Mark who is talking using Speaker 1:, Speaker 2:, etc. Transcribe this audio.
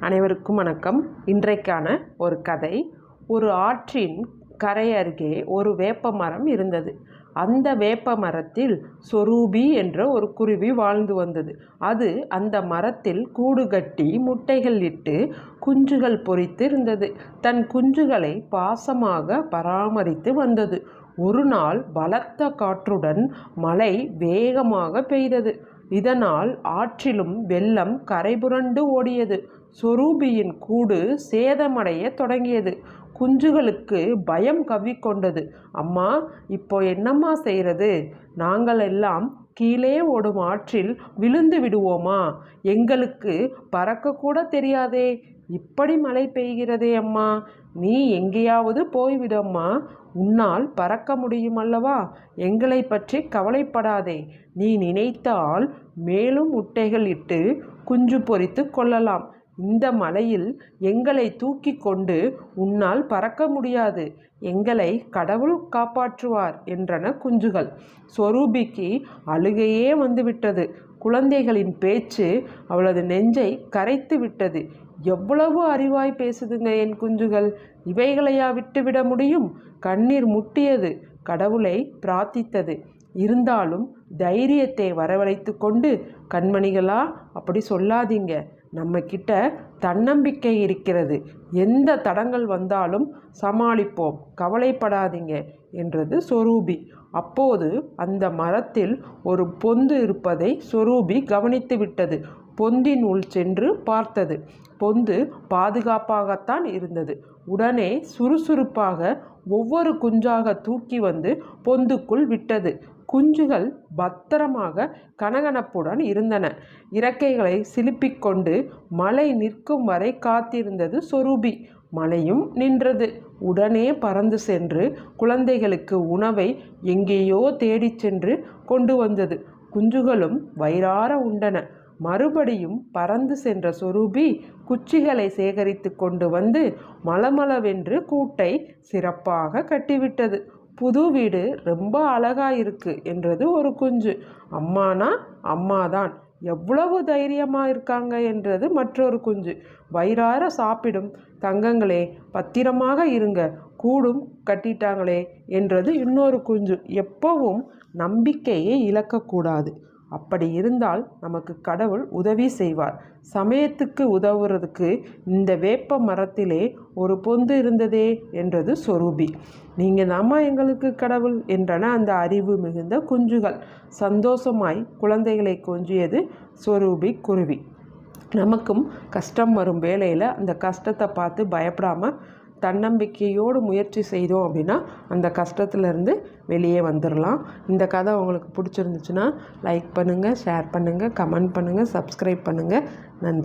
Speaker 1: அனைவருக்கும் வணக்கம். இன்றைக்கான ஒரு கதை. ஒரு ஆற்றின் கரை அருகே ஒரு வேப்ப மரம் இருந்தது. அந்த வேப்ப மரத்தில் சொரூபி என்ற ஒரு குருவி வாழ்ந்து வந்தது. அது அந்த மரத்தில் கூடு கட்டி முட்டைகள் இட்டு குஞ்சுகள் பொறித்து இருந்தது தன் குஞ்சுகளை பாசமாக பராமரித்து வந்தது. ஒரு நாள் பலத்த காற்றுடன் மழை வேகமாக பெய்தது. இதனால் ஆற்றிலும் வெள்ளம் கரைபுரண்டு ஓடியது. சொரூபியின் கூடு சேதமடைய தொடங்கியது. குஞ்சுகளுக்கு பயம் கவ்விக்கொண்டது அம்மா இப்போ என்னம்மா செய்கிறது நாங்கள் எல்லாம் கீழே ஓடும் ஆற்றில் விழுந்து விடுவோமா? எங்களுக்கு பறக்கக்கூட தெரியாதே. இப்படி மழை பெய்கிறதே அம்மா. நீ எங்கேயாவது போய்விடம்மா உன்னால் பறக்க முடியும் அல்லவா? எங்களை பற்றி கவலைப்படாதே. நீ நினைத்தால் மேலும் முட்டைகள் இட்டு குஞ்சு பொறித்து கொள்ளலாம். இந்த மலையில் எங்களை தூக்கி கொண்டு உன்னால் பறக்க முடியாது. எங்களை கடவுள் காப்பாற்றுவார் என்றன குஞ்சுகள். சொரூபிக்கு அழுகையே வந்துவிட்டது. குழந்தைகளின் பேச்சு அவளது நெஞ்சை கரைத்து விட்டது எவ்வளவு அறிவாய் பேசுதுங்க என் குஞ்சுகள்? இவைகளையா விட்டுவிட முடியும்? கண்ணீர் முட்டியது கடவுளை பிரார்த்தித்தது. இருந்தாலும் தைரியத்தை வரவழைத்து கொண்டு கண்மணிகளா அப்படி சொல்லாதீங்க. நம்ம கிட்ட தன்னம்பிக்கை இருக்கிறது. எந்த தடங்கள் வந்தாலும் சமாளிப்போம். கவலைப்படாதீங்க என்றது சொரூபி. அப்போது அந்த மரத்தில் ஒரு பொந்து இருப்பதை சொரூபி கவனித்து விட்டது பொந்தின் உள் சென்று பார்த்தது. பொந்து பாதுகாப்பாகத்தான் இருந்தது. உடனே சுறுசுறுப்பாக ஒவ்வொரு குஞ்சாக தூக்கி வந்து பொந்துக்குள் விட்டது. குஞ்சுகள் பத்திரமாக கனகனப்புடன் இருந்தன. இறக்கைகளை சிலுப்பிக்கொண்டு மலை நிற்கும் வரை காத்திருந்தது சொரூபி. மழையும் நின்றது. உடனே பறந்து சென்று குழந்தைகளுக்கு உணவை எங்கேயோ தேடிச் சென்று கொண்டு வந்தது. குஞ்சுகளும் வயிறார உண்டன. மறுபடியும் பறந்து சென்ற சொரூபி குச்சிகளை சேகரித்து கொண்டு வந்து மலமளவென்று கூட்டை சிறப்பாக கட்டிவிட்டது. புது வீடு ரொம்ப அழகாக இருக்கு என்றது ஒரு குஞ்சு. அம்மானா அம்மாதான். எவ்வளவு தைரியமாக இருக்காங்க என்றது மற்றொரு குஞ்சு. வயிறார சாப்பிடும். தங்கங்களே பத்திரமாக இருங்க. கூடும். கட்டிட்டாங்களே என்றது இன்னொரு குஞ்சு. எப்பவும் நம்பிக்கையை இழக்கக்கூடாது. அப்படி இருந்தால் நமக்கு கடவுள் உதவி செய்வார். சமயத்துக்கு உதவுறதுக்கு இந்த வேப்ப மரத்திலே ஒரு பொந்து இருந்ததே என்றது சொரூபி. நீங்கள் தாம்மா எங்களுக்கு கடவுள் என்றன அந்த அறிவு மிகுந்த குஞ்சுகள். சந்தோஷமாய் குழந்தைகளை கொஞ்சியது சொரூபி குருவி. நமக்கும் கஷ்டம் வரும் வேலையில் அந்த கஷ்டத்தை பார்த்து பயப்படாமல் தன்னம்பிக்கையோடு முயற்சி செய்தோம் அப்படின்னா அந்த கஷ்டத்துலேருந்து வெளியே வந்துடலாம் இந்த கதை உங்களுக்கு பிடிச்சிருந்துச்சுன்னா லைக் பண்ணுங்கள் ஷேர் பண்ணுங்கள் கமெண்ட் பண்ணுங்கள் சப்ஸ்கிரைப் பண்ணுங்கள் நன்றி.